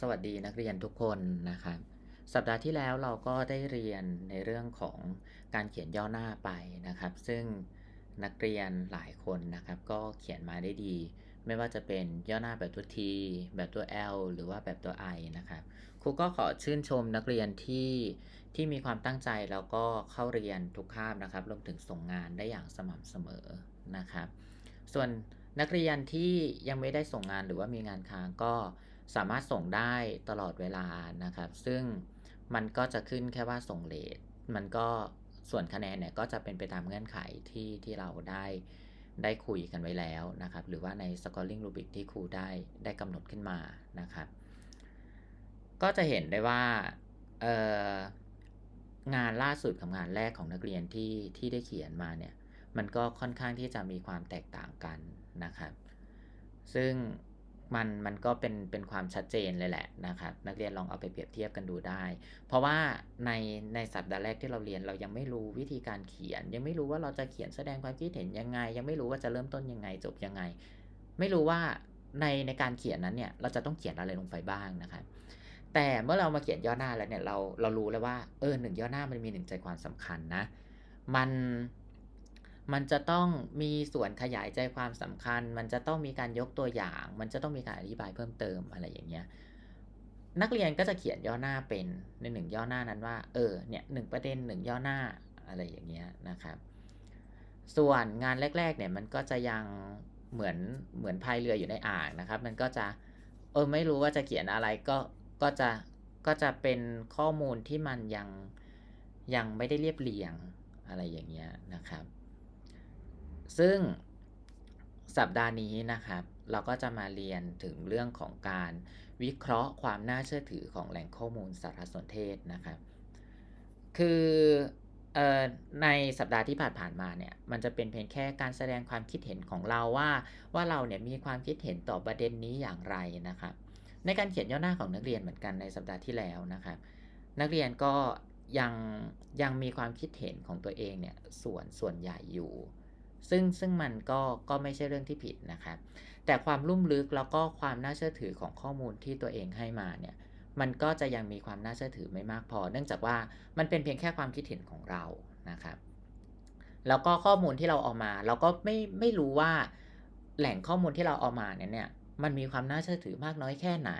สวัสดีนักเรียนทุกคนนะครับสัปดาห์ที่แล้วเราก็ได้เรียนในเรื่องของการเขียนย่อหน้าไปนะครับ ซึ่งนักเรียนหลายคนนะครับ ก็เขียนมาได้ดี ไม่ว่าจะเป็นย่อหน้าแบบตัว T แบบตัว L หรือว่าแบบตัว I นะครับครูก็ขอชื่นชมนักเรียนที่ที่มีความตั้งใจแล้วก็เข้าเรียนทุกคาบนะครับรวมถึงส่งงานได้อย่างสม่ำเสมอนะครับ ส่วนนักเรียนที่ยังไม่ได้ส่งงานหรือว่ามีงานค้างก็ สามารถส่งได้ตลอดเวลานะครับ ซึ่งมันก็จะขึ้นแค่ว่าส่งเลทมันก็ส่วนคะแนนเนี่ยก็จะเป็นไปตามเงื่อนไขที่ที่เราได้ได้คุยกันไว้แล้วนะครับ หรือว่าใน scoring rubric ที่ครูได้ได้กำหนดขึ้นมานะครับ ก็จะเห็นได้ว่างานล่าสุดกับงานแรกของนักเรียนที่ที่ได้เขียนมาเนี่ย มันก็ค่อนข้างที่จะมีความแตกต่างกันนะครับ ซึ่ง มันมันก็เป็นเป็นความชัดเจนเลยแหละนะครับนักเรียนลองเอาไปเปรียบเทียบกันดูได้ เพราะว่าในในสัปดาห์แรกที่เราเรียนเรายังไม่รู้วิธีการเขียน ยังไม่รู้ว่าเราจะเขียนแสดงความคิดเห็นยังไง ยังไม่รู้ว่าจะเริ่มต้นยังไงจบยังไง ไม่รู้ว่าในในการเขียนนั้นเนี่ยเราจะต้องเขียนอะไรลงไปบ้างนะครับแต่เมื่อเรามาเขียนย่อหน้าแล้วเนี่ยเราเรารู้แล้วว่าเออหนึ่งย่อหน้ามันมีหนึ่งใจความสำคัญนะ มัน มันจะต้องมีส่วนขยายใจความสำคัญ มันจะต้องมีการยกตัวอย่าง มันจะต้องมีการอธิบายเพิ่มเติมอะไรอย่างเงี้ย นักเรียนก็จะเขียนย่อหน้าเป็นในหนึ่งย่อหน้านั้นว่า เออ เนี่ยหนึ่งประเด็นหนึ่งย่อหน้าอะไรอย่างเงี้ยนะครับ ส่วนงานแรกๆเนี่ยมันก็จะยังเหมือนเหมือนพายเรืออยู่ในอ่างนะครับ มันก็จะเออไม่รู้ว่าจะเขียนอะไรก็ก็จะก็จะเป็นข้อมูลที่มันยังยังไม่ได้เรียบเรียงอะไรอย่างเงี้ยนะครับ ซึ่งสัปดาห์นี้นะครับ เราก็จะมาเรียนถึงเรื่องของการวิเคราะห์ความน่าเชื่อถือของแหล่งข้อมูลสารสนเทศนะครับ คืออในสัปดาห์ที่ผ่านๆมาเนี่ยมันจะเป็นเพียงแค่การแสดงความคิดเห็นของเราว่า ว่าเราเนี่ยมีความคิดเห็นต่อประเด็นนี้อย่างไรนะครับ ในการเขียนย่อหน้าของนักเรียนเหมือนกันในสัปดาห์ที่แล้วนะครับนักเรียนก็ยังยังมีความคิดเห็นของตัวเองเนี่ยส่วนส่วนใหญ่อยู่ ซึ่งซึ่งมันก็ก็ไม่ใช่เรื่องที่ผิดนะครับ แต่ความลุ่มลึกแล้วก็ความน่าเชื่อถือของข้อมูลที่ตัวเองให้มาเนี่ยมันก็จะยังมีความน่าเชื่อถือไม่มากพอ เนื่องจากว่ามันเป็นเพียงแค่ความคิดเห็นของเรานะครับแล้วก็ข้อมูลที่เราเอามา เราก็ไม่ไม่รู้ว่าแหล่งข้อมูลที่เราเอามาเนี่ยเนี่ยมันมีความน่าเชื่อถือมากน้อยแค่ไหน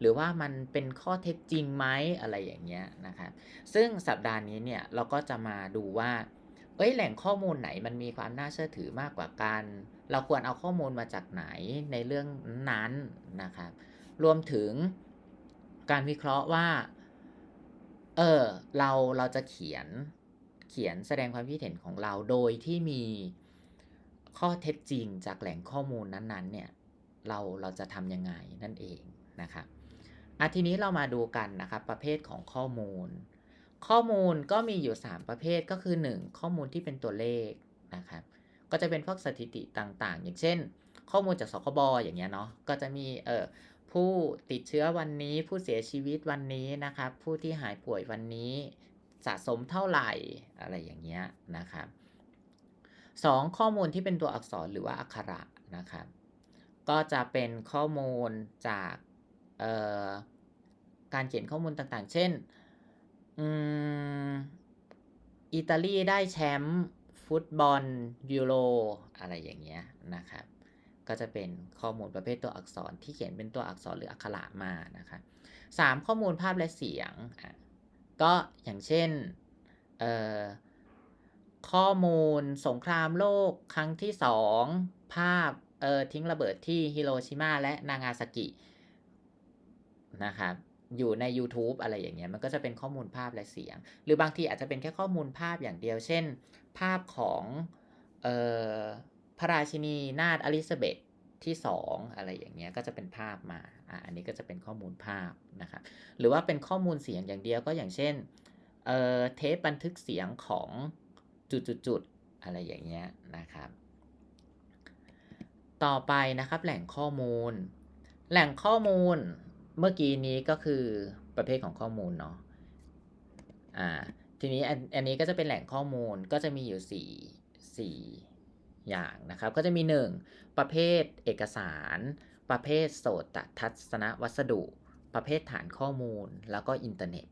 หรือว่ามันเป็นข้อเท็จจริงไหมอะไรอย่างเงี้ยนะครับซึ่งสัปดาห์นี้เนี่ยเราก็จะมาดูว่า เอ้ยแหล่งข้อมูลไหนมันมีความน่าเชื่อถือมากกว่ากัน เราควรเอาข้อมูลมาจากไหนในเรื่องนั้นนะครับ รวมถึงการวิเคราะห์ว่า เออเราเราจะเขียนเขียนแสดงความคิดเห็นของเราโดยที่มีข้อเท็จจริงจากแหล่งข้อมูลนั้นๆ เนี่ย เราเราจะทำยังไงนั่นเองนะครับอะทีนี้เรามาดูกันนะครับประเภทของข้อมูล ข้อมูลก็มีอยู่ 3 ประเภทก็คือ 1 ข้อมูลที่เป็นตัวเลขนะครับก็จะเป็นพวกสถิติต่างๆ อย่างเช่น ข้อมูลจากสคบอย่างเงี้ยเนาะก็จะมีเออผู้ติดเชื้อวันนี้ผู้เสียชีวิตวันนี้นะครับ ผู้ที่หายป่วยวันนี้สะสมเท่าไหร่อะไรอย่างเงี้ยนะครับสองข้อมูลที่เป็นตัวอักษรหรือว่าอักขระนะครับก็จะเป็นข้อมูลจากการเขียนข้อมูลต่างๆ เช่น อิตาลีได้แชมป์ฟุตบอลยูโรอะไรอย่างเงี้ยนะครับ ก็จะเป็นข้อมูลประเภทตัวอักษรที่เขียนเป็นตัวอักษรหรืออักขระมานะครับสามข้อมูลภาพและเสียงก็อย่างเช่นข้อมูลสงครามโลกครั้งที่สองภาพเออทิ้งระเบิดที่ฮิโรชิมาและนางาซากินะครับ อยู่ใน YouTube อะไรอย่างเงี้ยมันก็จะเป็นข้อมูลภาพและเสียง หรือบางทีอาจจะเป็นแค่ข้อมูลภาพอย่างเดียว เช่น ภาพของออพระราชินีนาถอลิซาเบธที่ 2 อะไรอย่างเงี้ยก็จะเป็นภาพมาอ่าอันนี้ก็จะเป็นข้อมูลภาพนะครับหรือว่าเป็นข้อมูลเสียงอย่างเดียวก็อย่างเช่นเเทปบันทึกเสียงของจุดๆอะไรอย่างเงี้ยนะครับ ต่อไปนะครับแหล่งข้อมูล แหล่งข้อมูล เมื่อกี้นี้ก็คือประเภทของข้อมูลเนาะอ่าทีนี้อันนี้ก็จะเป็นแหล่งข้อมูลก็จะมีอยู่4 4อย่างนะครับ ก็จะมี 1 ประเภทเอกสาร ประเภทโสตทัศนวัสดุ ประเภทฐานข้อมูล แล้วก็อินเทอร์เน็ต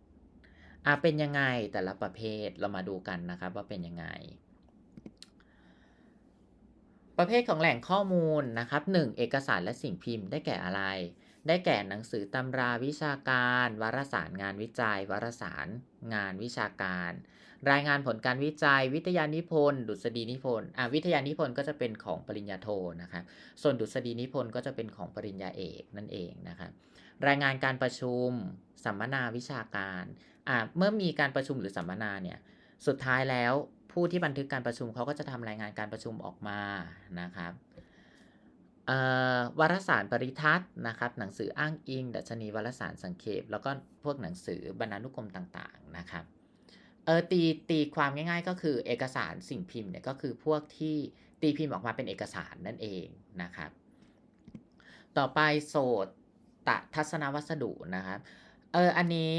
อะเป็นยังไงแต่ละประเภทเรามาดูกันนะครับว่าเป็นยังไง ประเภทของแหล่งข้อมูลนะครับ 1. เอกสารและสิ่งพิมพ์ได้แก่อะไร ได้แก่หนังสือตำราวิชาการ วารสารงานวิจัย วารสารงานวิชาการ รายงานผลการวิจัย วิทยานิพนธ์ ดุษฎีนิพนธ์อะวิทยานิพนธ์ก็จะเป็นของปริญญาโทนะครับ ส่วนดุษฎีนิพนธ์ก็จะเป็นของปริญญาเอกนั่นเองนะครับ รายงานการประชุม สัมมนาวิชาการอะเมื่อมีการประชุมหรือสัมมนาเนี่ย สุดท้ายแล้วผู้ที่บันทึกการประชุมเขาก็จะทำรายงานการประชุมออกมานะครับ วารสารปริทัศน์นะครับ หนังสืออ้างอิง ดัชนีวารสารสังเขป แล้วก็พวกหนังสือบรรณานุกรมต่างๆนะครับเออตีตีความง่ายๆ ก็คือเอกสารสิ่งพิมพ์เนี่ยก็คือพวกที่ตีพิมพ์ออกมาเป็นเอกสารนั่นเองนะครับ ต่อไปโสตตะทัศนวัสดุนะครับเอออันนี้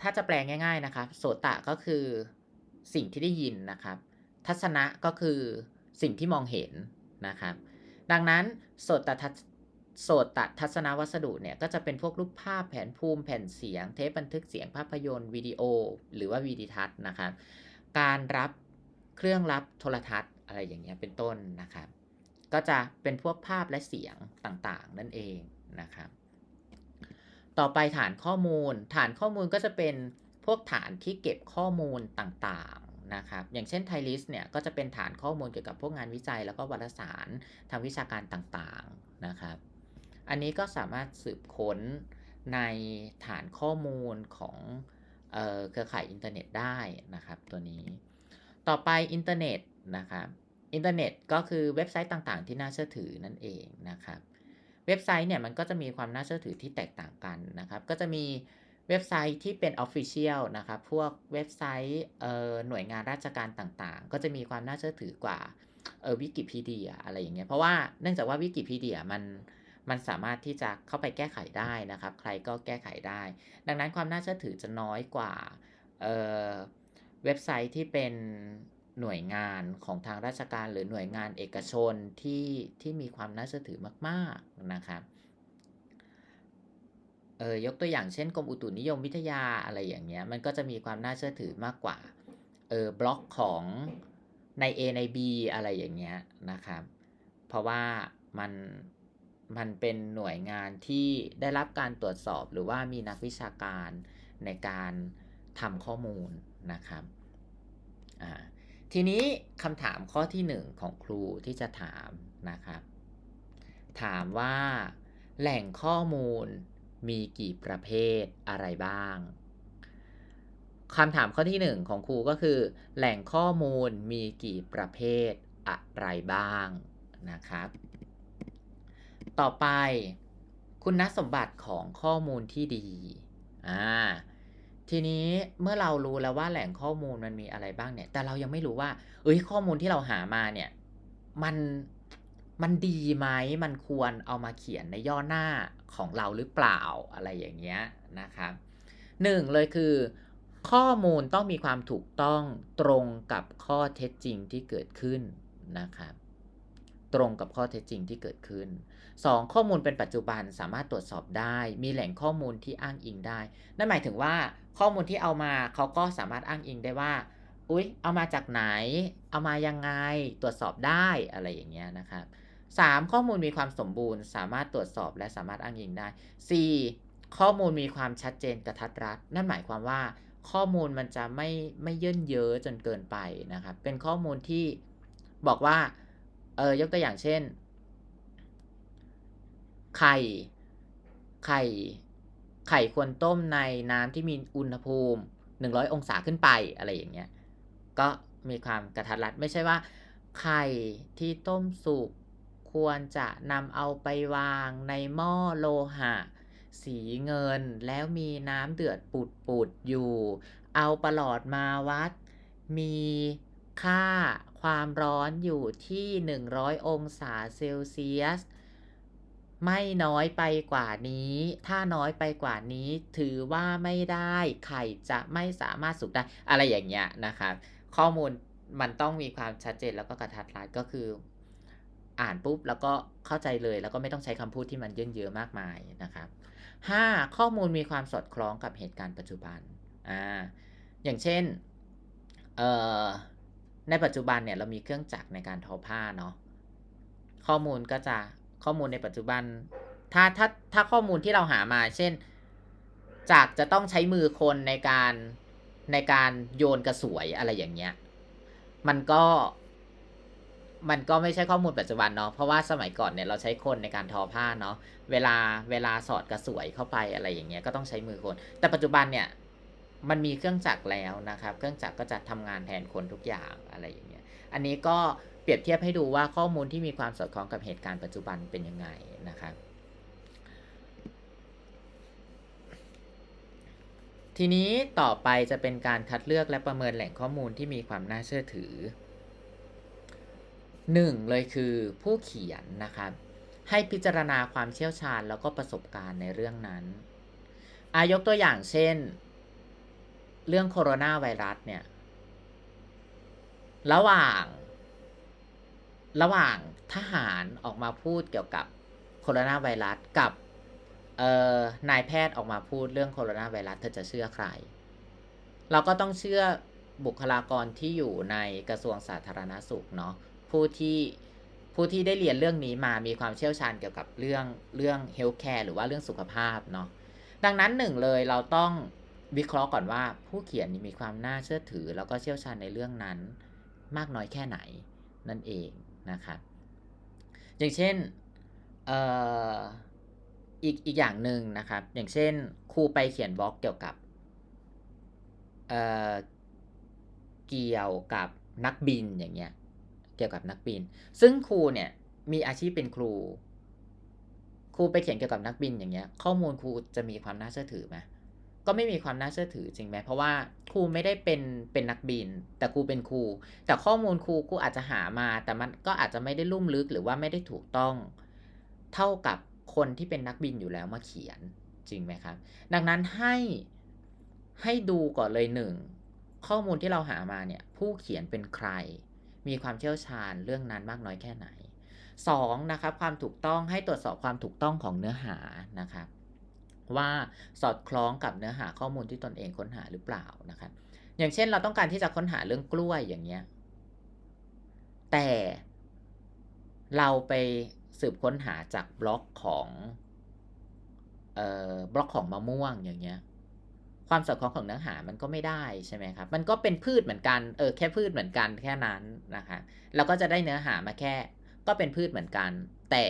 ถ้าจะแปลงง่าย ๆนะครับโสตะก็คือสิ่งที่ได้ยินนะครับ ทัศนะก็คือสิ่งที่มองเห็นนะครับ ดังนั้นโสตทัศโสตทัศนวัสดุเนี่ยก็จะเป็นพวกรูปภาพแผนภูมิแผ่นเสียง เทปบันทึกเสียงภาพยนตร์วิดีโอ หรือว่าวิดีทัศน์นะครับการรับเครื่องรับโทรทัศน์อะไรอย่างเงี้ยเป็นต้นนะครับ ก็จะเป็นพวกภาพและเสียงต่างๆ นั่นเองนะครับ ต่อไปฐานข้อมูล ฐานข้อมูลก็จะเป็นพวกฐานที่เก็บข้อมูลต่าง นะครับ อย่างเช่นไทลิสเนี่ยก็จะเป็นฐานข้อมูลเกี่ยวกับพวกงานวิจัย แล้วก็วารสารทางวิชาการต่างๆนะครับ อันนี้ก็สามารถสืบค้นในฐานข้อมูลของเออเครือข่ายอินเทอร์เน็ตได้นะครับ ตัวนี้ ต่อไปอินเทอร์เน็ตนะครับ อินเทอร์เน็ตก็คือเว็บไซต์ต่างๆ ที่น่าเชื่อถือนั่นเองนะครับ เว็บไซต์เนี่ยมันก็จะมีความน่าเชื่อถือที่แตกต่างกันนะครับ ก็จะมี เว็บไซต์ที่เป็น Official นะครับพวกเว็บไซต์หน่วยงานราชการต่างๆ ก็จะมีความน่าเชื่อถือกว่าวิกิพีเดียอะไรอย่างเงี้ยเพราะว่าเนื่องจากว่าวิกิพีเดียมันมันสามารถที่จะเข้าไปแก้ไขได้นะครับ ใครก็แก้ไขได้ ดังนั้นความน่าเชื่อถือจะน้อยกว่าเเว็บไซต์ที่เป็นหน่วยงานของทางราชการหรือหน่วยงานเอกชนที่ที่มีความน่าเชื่อถือมาก ๆนะครับ เออยกตัวอย่างเช่นกรมอุตุนิยมวิทยาอะไรอย่างเงี้ยมันก็จะมีความน่าเชื่อถือมากกว่าเออบล็อกของใน A ใน B อะไรอย่างเงี้ยนะครับเพราะว่ามันมันเป็นหน่วยงานที่ได้รับการตรวจสอบหรือว่ามีนักวิชาการในการทำข้อมูลนะครับอ่าทีนี้คำถามข้อที่ 1 ของครูที่จะถามนะครับ ถามว่าแหล่งข้อมูล มีกี่ประเภทอะไรบ้างคำถามข้อที่ 1 ของครูก็คือ แหล่งข้อมูลมีกี่ประเภทอะไรบ้างนะครับ ต่อไปคุณสมบัติของข้อมูลที่ดีอ่าทีนี้เมื่อเรารู้แล้วว่าแหล่งข้อมูลมันมีอะไรบ้างเนี่ย แต่เรายังไม่รู้ว่า เอ้ยข้อมูลที่เราหามาเนี่ย มัน มันดีไหมมันควรเอามาเขียนในย่อหน้าของเราหรือเปล่าอะไรอย่างเงี้ยนะครับหนึ่งเลยคือ ข้อมูลต้องมีความถูกต้องตรงกับข้อเท็จจริงที่เกิดขึ้นนะครับตรงกับข้อเท็จจริงที่เกิดขึ้น 2. ข้อมูลเป็นปัจจุบันสามารถตรวจสอบได้ มีแหล่งข้อมูลที่อ้างอิงได้ นั่นหมายถึงว่าข้อมูลที่เอามาเขาก็สามารถอ้างอิงได้ว่า อุ๊ย เอามาจากไหน เอามายังไง ตรวจสอบได้อะไรอย่างเงี้ยนะครับ 3. ข้อมูลมีความสมบูรณ์ สามารถตรวจสอบและสามารถอ้างอิงได้ 4. ข้อมูลมีความชัดเจนกระทัดรัด นั่นหมายความว่า ข้อมูลมันจะไม่ไม่เยินเยอะจนเกินไปนะครับ เป็นข้อมูลที่บอกว่า เออยกตัวอย่างเช่น ไข่ ไข่ ไข่ควรต้มในน้ำที่มีอุณหภูมิ 100 องศาขึ้นไปอะไรอย่างเงี้ย ก็มีความกระทัดรัด ไม่ใช่ว่า ไข่ที่ต้มสุก ควรจะนำเอาไปวางในหม้อโลหะ สีเงินแล้วมีน้ำเดือดปุดปุดอยู่ เอาประหลอดมาวัด มีค่าความร้อนอยู่ที่ 100 องศาเซลเซียส ไม่น้อยไปกว่านี้ ถ้าน้อยไปกว่านี้ถือว่าไม่ได้ไข่จะไม่สามารถสุกได้ อะไรอย่างเงี้ยนะครับข้อมูลมันต้องมีความชัดเจนแล้วก็กระทัดรัดก็คือ อ่านปุ๊บแล้วก็เข้าใจเลย แล้วก็ไม่ต้องใช้คำพูดที่มันเยินเยอะมากมายนะครับ 5. ข้อมูลมีความสอดคล้องกับเหตุการณ์ปัจจุบันอ่าอย่างเช่นเอ่อในปัจจุบันเนี่ยเรามีเครื่องจักรในการทอผ้าเนาะข้อมูลก็จะข้อมูลในปัจจุบัน ถ้าถ้าถ้าข้อมูลที่เราหามา เช่น จากจะต้องใช้มือคนในการในการโยนกระสวยอะไรอย่างเงี้ย มันก็ มันก็ไม่ใช่ข้อมูลปัจจุบันเนาะเพราะว่าสมัยก่อนเนี่ยเราใช้คนในการทอผ้าเนาะเวลาเวลาสอดกระสวยเข้าไปอะไรอย่างเงี้ยก็ต้องใช้มือคน แต่ปัจจุบันเนี่ยมันมีเครื่องจักรแล้วนะครับ เครื่องจักรก็จะทำงานแทนคนทุกอย่างอะไรอย่างเงี้ยอันนี้ก็เปรียบเทียบให้ดูว่าข้อมูลที่มีความสอดคล้องกับเหตุการณ์ปัจจุบันเป็นยังไงนะครับทีนี้ต่อไปจะเป็นการคัดเลือกและประเมินแหล่งข้อมูลที่มีความน่าเชื่อถือ หนึ่งเลยคือผู้เขียนนะครับให้พิจารณาความเชี่ยวชาญแล้วก็ประสบการณ์ในเรื่องนั้นอายกตัวอย่างเช่น เรื่องโคโรนาไวรัสเนี่ยระหว่าง ระหว่างทหารออกมาพูดเกี่ยวกับโคโรนาไวรัสกับนายแพทย์ออกมาพูดเรื่องโคโรนาไวรัสเธอจะเชื่อใคร เราก็ต้องเชื่อบุคลากรที่อยู่ในกระทรวงสาธารณาสุขเนาะ ผู้ที่ผู้ที่ได้เรียนเรื่องนี้มามีความเชี่ยวชาญเกี่ยวกับเรื่องเรื่องเฮลท์แคร์หรือว่าเรื่องสุขภาพเนาะดังนั้นหนึ่งเลยเราต้องวิเคราะห์ก่อนว่า ผู้เขียนมีความน่าเชื่อถือ แล้วก็เชี่ยวชาญในเรื่องนั้น มากน้อยแค่ไหนนั่นเองนะครับอย่างเช่นเอ่ออีกอีกอย่างหนึ่งนะครับ อย่างเช่นครูไปเขียนบล็อกเกี่ยวกับเอ่อเกี่ยวกับนักบินอย่างเงี้ย กี่ยวกับนักบิน ซึ่งครูเนี่ยมีอาชีพเป็นครู ครูไปเขียนเกี่ยวกับนักบินอย่างเงี้ย ข้อมูลครูจะมีความน่าเชื่อถือไหมก็ไม่มีความน่าเชื่อถือจริงไหมเพราะว่าครูไม่ได้เป็นเป็นนักบิน แต่ครูเป็นครู แต่ข้อมูลครูครูอาจจะหามา แต่มันก็อาจจะไม่ได้ลุ่มลึกหรือว่าไม่ได้ถูกต้อง เท่ากับคนที่เป็นนักบินอยู่แล้วมาเขียนจริงไหมครับ ดังนั้นให้ให้ดูก่อนเลยหนึ่งข้อมูลที่เราหามาเนี่ยผู้เขียนเป็นใคร มีความเชี่ยวชาญเรื่องนั้นมากน้อยแค่ไหนสองนะครับความถูกต้องให้ตรวจสอบความถูกต้องของเนื้อหานะครับว่าสอดคล้องกับเนื้อหาข้อมูลที่ตนเองค้นหาหรือเปล่านะครับอย่างเช่นเราต้องการที่จะค้นหาเรื่องกล้วยอย่างเงี้ยแต่เราไปสืบค้นหาจากบล็อกของเอ่อบล็อกของมะม่วงอย่างเงี้ย ความสอดคล้องของเนื้อหามันก็ไม่ได้ใช่ไหมครับ มันก็เป็นพืชเหมือนกัน เออแค่พืชเหมือนกันแค่นั้นนะคะเราก็จะได้เนื้อหามาแค่ ก็เป็นพืชเหมือนกัน แต่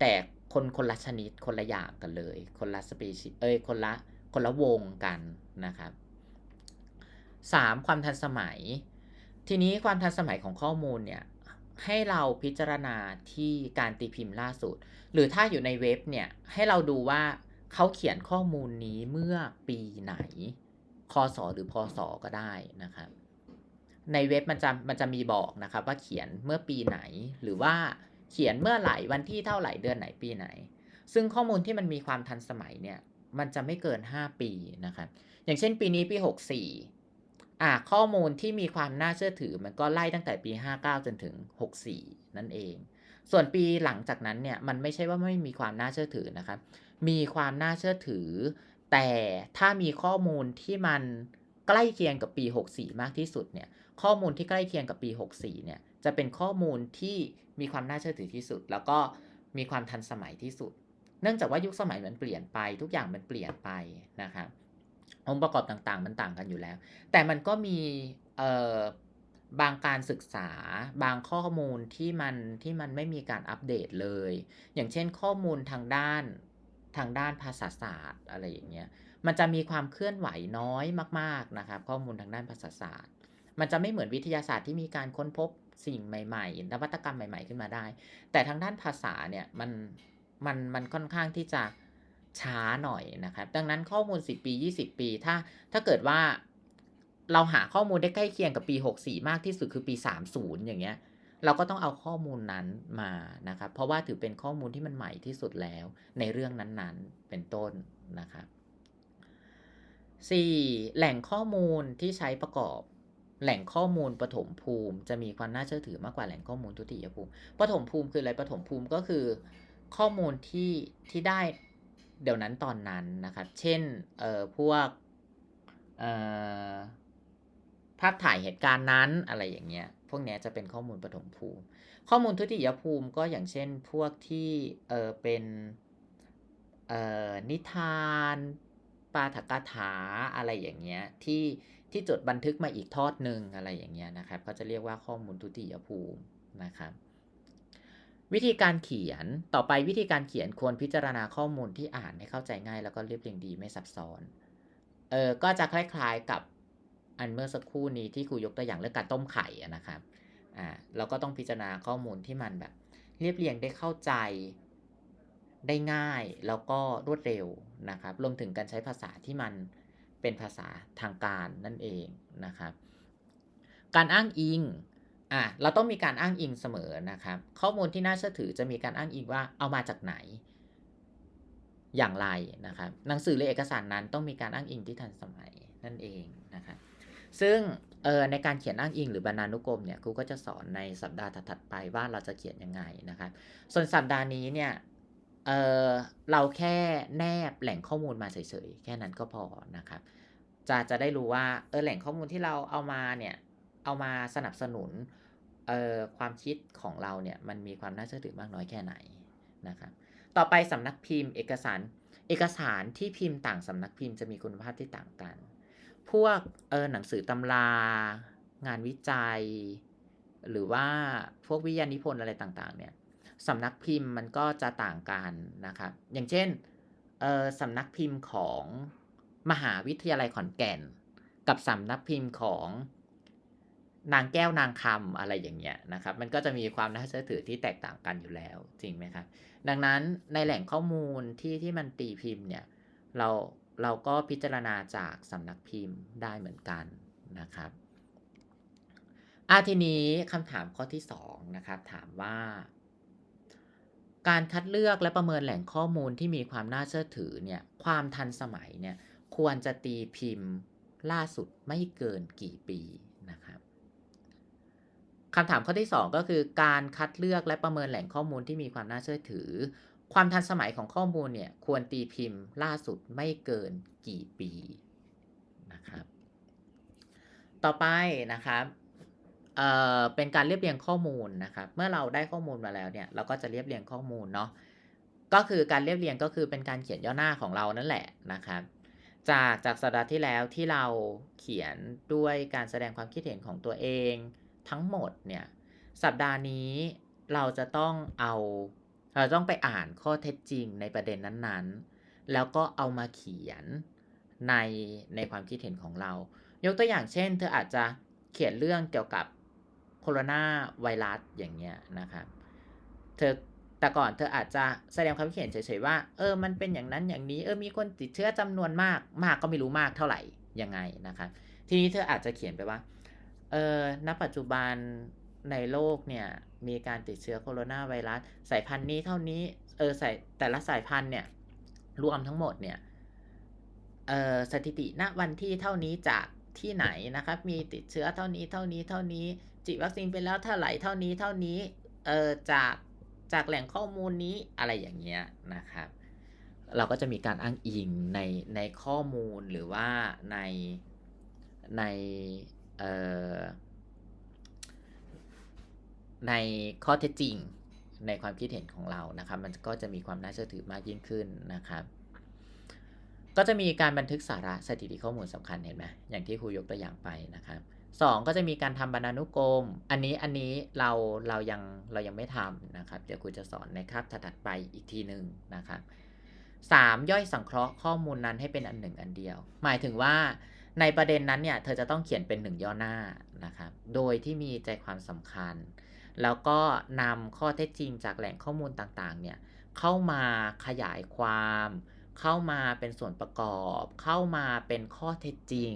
แต่คนคนละชนิดคนละอย่างกันเลย คนละสปีชีเอ้ยคนละคนละวงกันนะครับสามความทันสมัย ทีนี้ความทันสมัยของข้อมูลเนี่ยให้เราพิจารณาที่การตีพิมพ์ล่าสุด หรือถ้าอยู่ในเว็บเนี่ยให้เราดูว่า เขาเขียนข้อมูลนี้เมื่อปีไหนคศหรือพศก็ได้นะครับ ในเว็บมันจะมันจะมีบอกนะครับ ว่าเขียนเมื่อปีไหนหรือว่าเขียนเมื่อไหร่วันที่เท่าไหร่เดือนไหนปีไหน ซึ่งข้อมูลที่มันมีความทันสมัยเนี่ยมันจะไม่เกิน 5 ปีนะครับ อย่างเช่นปีนี้ปี 64อ่าข้อมูลที่มีความน่าเชื่อถือ มันก็ไล่ตั้งแต่ปี 59 จนถึง 64 นั่นเอง ส่วนปีหลังจากนั้นเนี่ยมันไม่ใช่ว่าไม่มีความน่าเชื่อถือนะครับ มีความน่าเชื่อถือ แต่ถ้ามีข้อมูลที่มันใกล้เคียงกับปี 64 มากที่สุดเนี่ยข้อมูลที่ใกล้เคียงกับปี 64 เนี่ยจะเป็นข้อมูลที่มีความน่าเชื่อถือที่สุด แล้วก็มีความทันสมัยที่สุด เนื่องจากว่ายุคสมัยมันเปลี่ยนไป ทุกอย่างมันเปลี่ยนไปนะครับองค์ประกอบต่างๆ มันต่างกันอยู่แล้ว แต่มันก็มีบางการศึกษาบางข้อมูลที่มันที่มันไม่มีการอัปเดตเลย อย่างเช่นข้อมูลทางด้าน ทางด้านภาษาศาสตร์อะไรอย่างเงี้ย มันจะมีความเคลื่อนไหวน้อยมากๆนะครับ ข้อมูลทางด้านภาษาศาสตร์ มันจะไม่เหมือนวิทยาศาสตร์ที่มีการค้นพบสิ่งใหม่ๆนวัตกรรมใหม่ ๆขึ้นมาได้ แต่ทางด้านภาษาเนี่ยมันมันมันค่อนข้างที่จะช้าหน่อยนะครับ ดังนั้นข้อมูล 10 ปี 20 ปี ถ้าถ้าเกิดว่าเราหาข้อมูลได้ใกล้เคียงกับปี 64 มากที่สุดคือปี 30 อย่างเงี้ย เราก็ต้องเอาข้อมูลนั้นมานะครับ เพราะว่าถือเป็นข้อมูลที่มันใหม่ที่สุดแล้ว ในเรื่องนั้นๆเป็นต้นนะครับ 4. แหล่งข้อมูลที่ใช้ประกอบ แหล่งข้อมูลปฐมภูมิ จะมีความน่าเชื่อถือมากกว่าแหล่งข้อมูลทุติยภูมิปฐมภูมิคืออะไรปฐมภูมิก็คือ ข้อมูลที่ที่ได้เดี๋ยวนั้นตอนนั้นนะครับ เช่นเอ่อพวกเอ่อ ภาพถ่ายเหตุการณ์นั้นอะไรอย่างเงี้ย พวกเนี้ยจะเป็นข้อมูลปฐมภูมิ ข้อมูลทุติยภูมิก็อย่างเช่นพวกที่เออเป็นเอ่อนิทานปาฐกถาอะไรอย่างเงี้ยที่ที่จดบันทึกมาอีกทอดหนึ่งอะไรอย่างเงี้ยนะครับก็จะเรียกว่าข้อมูลทุติยภูมินะครับ วิธีการเขียนต่อไปวิธีการเขียนควรพิจารณาข้อมูลที่อ่านให้เข้าใจง่าย แล้วก็เรียบเรียงดีไม่ซับซ้อนเออก็จะคล้ายๆกับ อันเมื่อสักครู่นี้ที่ครูยกตัวอย่างเรื่องการต้มไข่นะครับอ่าเราก็ต้องพิจารณาข้อมูลที่มันแบบ เรียบเรียงได้เข้าใจได้ง่ายแล้วก็รวดเร็วนะครับ รวมถึงการใช้ภาษาที่มันเป็นภาษาทางการนั่นเองนะครับ การอ้างอิงอะเราต้องมีการอ้างอิงเสมอนะครับ ข้อมูลที่น่าเชื่อถือจะมีการอ้างอิงว่าเอามาจากไหน อย่างไรนะครับ หนังสือหรือเอกสารนั้นต้องมีการอ้างอิงที่ทันสมัยนั่นเองนะครับ ซึ่งเออในการเขียนอ้างอิงหรือบรรณานุกรมเนี่ยครูก็จะสอนในสัปดาห์ถัดๆไปว่าเราจะเขียนยังไงนะครับ ส่วนสัปดาห์นี้เนี่ยเออเราแค่แนบแหล่งข้อมูลมาเฉยๆแค่นั้นก็พอนะครับ จะจะได้รู้ว่าเออแหล่งข้อมูลที่เราเอามาเนี่ยเอามาสนับสนุนเออความคิดของเราเนี่ยมันมีความน่าเชื่อถือมากน้อยแค่ไหนนะครับ ต่อไปสำนักพิมพ์เอกสารเอกสารที่พิมพ์ต่างสำนักพิมพ์จะมีคุณภาพที่ต่างกัน พวกเออหนังสือตำรา งานวิจัย หรือว่าพวกวิทยานิพนธ์อะไรต่างๆ เนี่ยสำนักพิมพ์มันก็จะต่างกันนะครับ อย่างเช่นเออสำนักพิมพ์ของมหาวิทยาลัยขอนแก่น กับสำนักพิมพ์ของนางแก้วนางคำอะไรอย่างเงี้ยนะครับ มันก็จะมีความน่าเชื่อถือที่แตกต่างกันอยู่แล้วจริงไหมครับ ดังนั้นในแหล่งข้อมูลที่ที่มันตีพิมพ์เนี่ย เรา เราก็พิจารณาจากสำนักพิมพ์ได้เหมือนกันนะครับอาทีนี้คำถามข้อที่2นะครับถามว่า การคัดเลือกและประเมินแหล่งข้อมูลที่มีความน่าเชื่อถือเนี่ยความทันสมัยเนี่ยควรจะตีพิมพ์ล่าสุดไม่เกินกี่ปีนะครับคำถามข้อที่ 2 ก็คือการคัดเลือกและประเมินแหล่งข้อมูลที่มีความน่าเชื่อถือ ความทันสมัยของข้อมูลเนี่ยควรตีพิมพ์ล่าสุดไม่เกินกี่ปีนะครับ ต่อไปนะครับเอ่อเป็นการเรียบเรียงข้อมูลนะครับ เมื่อเราได้ข้อมูลมาแล้วเนี่ยเราก็จะเรียบเรียงข้อมูลเนาะก็คือการเรียบเรียงก็คือเป็นการเขียนย่อหน้าของเรานั่นแหละนะครับ จากจากสัปดาห์ที่แล้วที่เราเขียนด้วยการแสดงความคิดเห็นของตัวเองทั้งหมดเนี่ยสัปดาห์นี้เราจะต้องเอา เราต้องไปอ่านข้อเท็จจริงในประเด็นนั้นๆ แล้วก็เอามาเขียนในในความคิดเห็นของเรา ยกตัวอย่างเช่น เธออาจจะเขียนเรื่องเกี่ยวกับโคโรนาไวรัสอย่างเงี้ยนะครับเธอแต่ก่อนเธออาจจะแสดงความคิดเห็นเฉยๆว่าเออมันเป็นอย่างนั้นอย่างนี้เออมีคนติดเชื้อจำนวนมากมากก็ไม่รู้มากเท่าไหร่ยังไงนะครับทีนี้เธออาจจะเขียนไปว่าเออณปัจจุบัน ในโลกเนี่ยมีการติดเชื้อโคโรนาไวรัสสายพันธุ์นี้เท่านี้เออสายแต่ละสายพันธุ์เนี่ยรวมทั้งหมดเนี่ยเออสถิติณวันที่เท่านี้จากที่ไหนนะครับมีติดเชื้อเท่านี้ๆฉีดวัคซีนไปแล้วเท่าไหร่เท่านี้ๆเอ่อจากจากแหล่งข้อมูลนี้อะไรอย่างเงี้ยนะครับ เราก็จะมีการอ้างอิงในในข้อมูลหรือว่าในในเอ่อ ในข้อเท็จจริงในความคิดเห็นของเรานะครับ มันก็จะมีความน่าเชื่อถือมากยิ่งขึ้นนะครับ ก็จะมีการบันทึกสาระสถิติข้อมูลสำคัญเห็นไหมอย่างที่ครูยกตัวอย่างไปนะครับ2ก็จะมีการทำบรรณานุกรม อันนี้อันนี้เราเรายังเรายังไม่ทำนะครับ เดี๋ยวครูจะสอนในคาบถัดไปอีกทีหนึ่งนะครับ3ย่อยสังเคราะห์ข้อมูลนั้นให้เป็นอันหนึ่งอันเดียว หมายถึงว่าในประเด็นนั้นเนี่ยเธอจะต้องเขียนเป็น1ย่อหน้านะครับ โดยที่มีใจความสำคัญ แล้วก็นำข้อเท็จจริงจากแหล่งข้อมูลต่างๆเนี่ยเข้ามาขยายความ เข้ามาเป็นส่วนประกอบ เข้ามาเป็นข้อเท็จจริง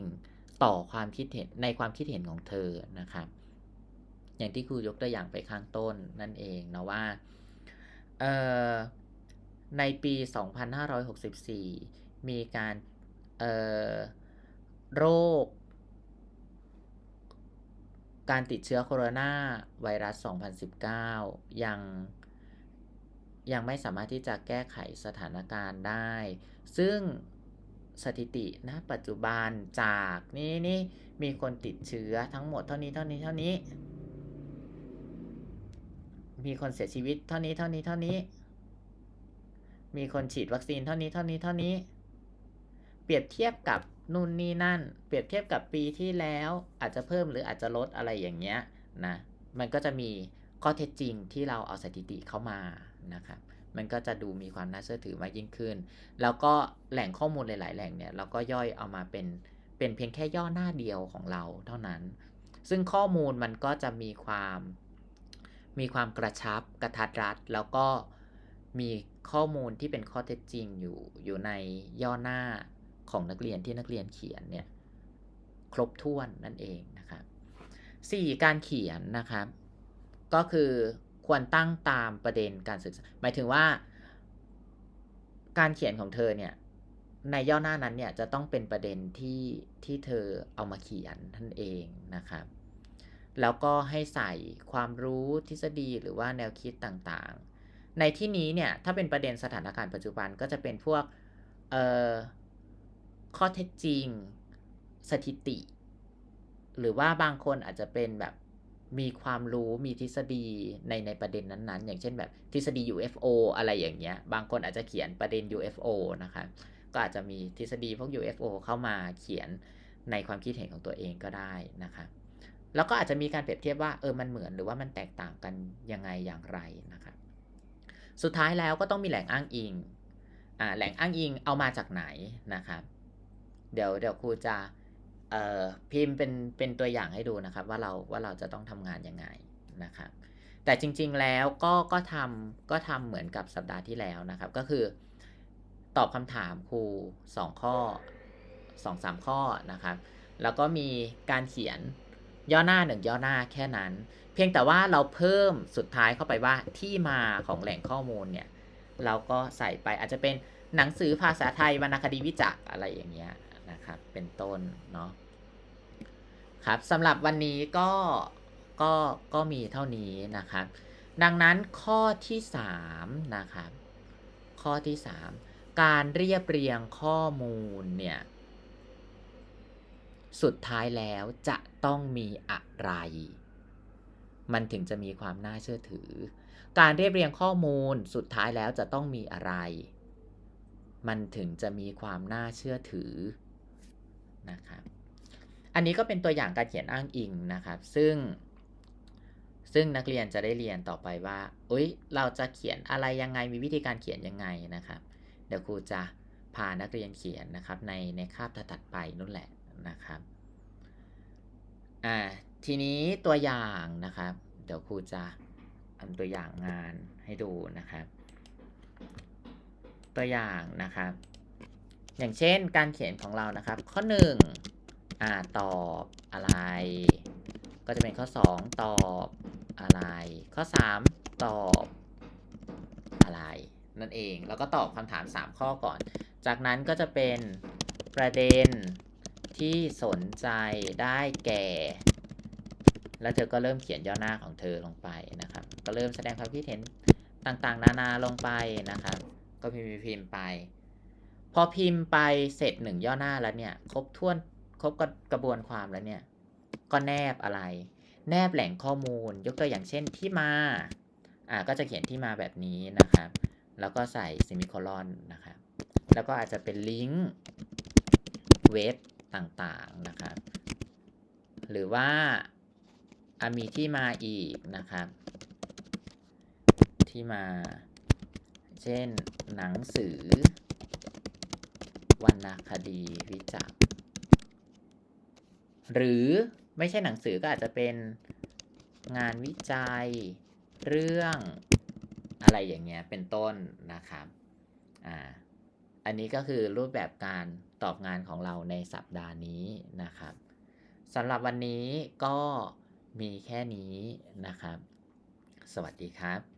ต่อความคิดเห็นในความคิดเห็นของเธอนะครับ อย่างที่ครูยกตัวอย่างไปข้างต้นนั่นเองนะว่าในปี 2564 มีการโรค การติดเชื้อโคโรนาไวรัส 2019 ยังยังไม่สามารถที่จะแก้ไขสถานการณ์ได้ ซึ่งสถิติณปัจจุบันจากนี่นี่มีคนติดเชื้อทั้งหมดเท่านี้เท่านี้เท่านี้ มีคนเสียชีวิตเท่านี้เท่านี้เท่านี้ มีคนฉีดวัคซีนเท่านี้เท่านี้เท่านี้ เปรียบเทียบกับ นู่นนี่นั่น เปรียบเทียบกับปีที่แล้วอาจจะเพิ่มหรืออาจจะลดอะไรอย่างเงี้ยนะมันก็จะมีข้อเท็จจริงที่เราเอาสถิติเข้ามานะครับมันก็จะดูมีความน่าเชื่อถือมากยิ่งขึ้น แล้วก็แหล่งข้อมูลหลาย ๆ แหล่งเนี่ยเราก็ย่อยเอามาเป็นเป็นเพียงแค่ย่อหน้าเดียวของเราเท่านั้น ซึ่งข้อมูลมันก็จะมีความมีความกระชับกระทัดรัด แล้วก็มีข้อมูลที่เป็นข้อเท็จจริงอยู่อยู่ในย่อหน้า ของนักเรียนที่นักเรียนเขียนเนี่ยครบถ้วนนั่นเองนะครับ 4. การเขียนนะครับ ก็คือควรตั้งตามประเด็นการศึกษา หมายถึงว่า การเขียนของเธอเนี่ยในย่อหน้านั้นเนี่ยจะต้องเป็นประเด็นที่ที่เธอเอามาเขียนท่านเองนะครับ แล้วก็ให้ใส่ความรู้ทฤษฎีหรือว่าแนวคิดต่างๆ ในที่นี้เนี่ยถ้าเป็นประเด็นสถานการณ์ปัจจุบันก็จะเป็นพวกเอ่อ ข้อเท็จจริงสถิติ หรือว่าบางคนอาจจะเป็นแบบมีความรู้มีทฤษฎีในในประเด็นนั้นๆ อย่างเช่นแบบทฤษฎี UFO อะไรอย่างเงี้ย บางคนอาจจะเขียนประเด็น UFO นะคะก็อาจจะมีทฤษฎีพวก UFO เข้ามาเขียนในความคิดเห็นของตัวเองก็ได้นะคะแล้วก็อาจจะมีการเปรียบเทียบว่าเออมันเหมือนหรือว่ามันแตกต่างกันยังไงอย่างไรนะคะสุดท้ายแล้วก็ต้องมีแหล่งอ้างอิงอ่าแหล่งอ้างอิงเอามาจากไหนนะครับ เดี๋ยวเดี๋ยวครูจะเอ่อพิมพ์เป็นเป็นตัวอย่างให้ดูนะครับ ว่าเราว่าเราจะต้องทำงานยังไงนะครับแต่จริง ๆ แล้วก็ก็ทำก็ทำเหมือนกับสัปดาห์ที่แล้วนะครับ ก็คือตอบคำถามครู 2 ข้อ 2 3 ข้อนะครับ แล้วก็มีการเขียนย่อหน้าหนึ่งย่อหน้าแค่นั้น เพียงแต่ว่าเราเพิ่มสุดท้ายเข้าไปว่าที่มาของแหล่งข้อมูลเนี่ย เราก็ใส่ไปอาจจะเป็นหนังสือภาษาไทยวรรณคดีวิจักรอะไรอย่างเงี้ย นะครับ เป็นต้นเนาะครับสำหรับวันนี้ก็ก็ก็มีเท่านี้นะครับ ดังนั้นข้อที่3นะครับข้อที่ 3 การเรียบเรียงข้อมูลเนี่ยสุดท้ายแล้วจะต้องมีอะไร มันถึงจะมีความน่าเชื่อถือ การเรียบเรียงข้อมูลสุดท้ายแล้วจะต้องมีอะไร มันถึงจะมีความน่าเชื่อถือ นะครับอันนี้ก็เป็นตัวอย่างการเขียนอ้างอิงนะครับ ซึ่ง ซึ่งนักเรียนจะได้เรียนต่อไปว่าอุ้ยเราจะเขียนอะไรยังไงมีวิธีการเขียนยังไงนะครับ เดี๋ยวครูจะพานักเรียนเขียนนะครับ ในในคาบถัดไปนู่นแหละนะครับอ่าทีนี้ตัวอย่างนะครับ เดี๋ยวครูจะทำตัวอย่างงานให้ดูนะครับ ตัวอย่างนะครับ อย่างเช่นการเขียนของเรานะครับ ข้อ 1 อ่าตอบอะไร ก็จะเป็นข้อ 2 ตอบอะไร ข้อ 3 ตอบอะไรนั่นเอง แล้วก็ตอบคำถาม 3 ข้อก่อน จากนั้นก็จะเป็นประเด็นที่สนใจได้แก่ แล้วเธอก็เริ่มเขียนย่อหน้าของเธอลงไปนะครับ ก็เริ่มแสดงความคิดเห็นต่างๆ นานาลงไปนะครับ ก็พิมพ์พิมพ์ไป พอพิมพ์ไปเสร็จหนึ่งย่อหน้าแล้วเนี่ย ครบถ้วนครบกระบวนความแล้วเนี่ย ก็แนบอะไร แนบแหล่งข้อมูล ยกตัวอย่างเช่นที่มา อ่าก็จะเขียนที่มาแบบนี้นะครับ แล้วก็ใส่ซิมิโคลอนนะครับ แล้วก็อาจจะเป็นลิงก์เว็บต่างๆนะครับ หรือว่ามีที่มาอีกนะครับ ที่มา เช่นหนังสือ วรรณคดีวิจักรหรือไม่ใช่หนังสือก็อาจจะเป็นงานวิจัยเรื่องอะไรอย่างเงี้ยเป็นต้นนะครับอ่าอันนี้ก็คือรูปแบบการตอบงานของเราในสัปดาห์นี้นะครับสำหรับวันนี้ก็มีแค่นี้นะครับ สวัสดีครับ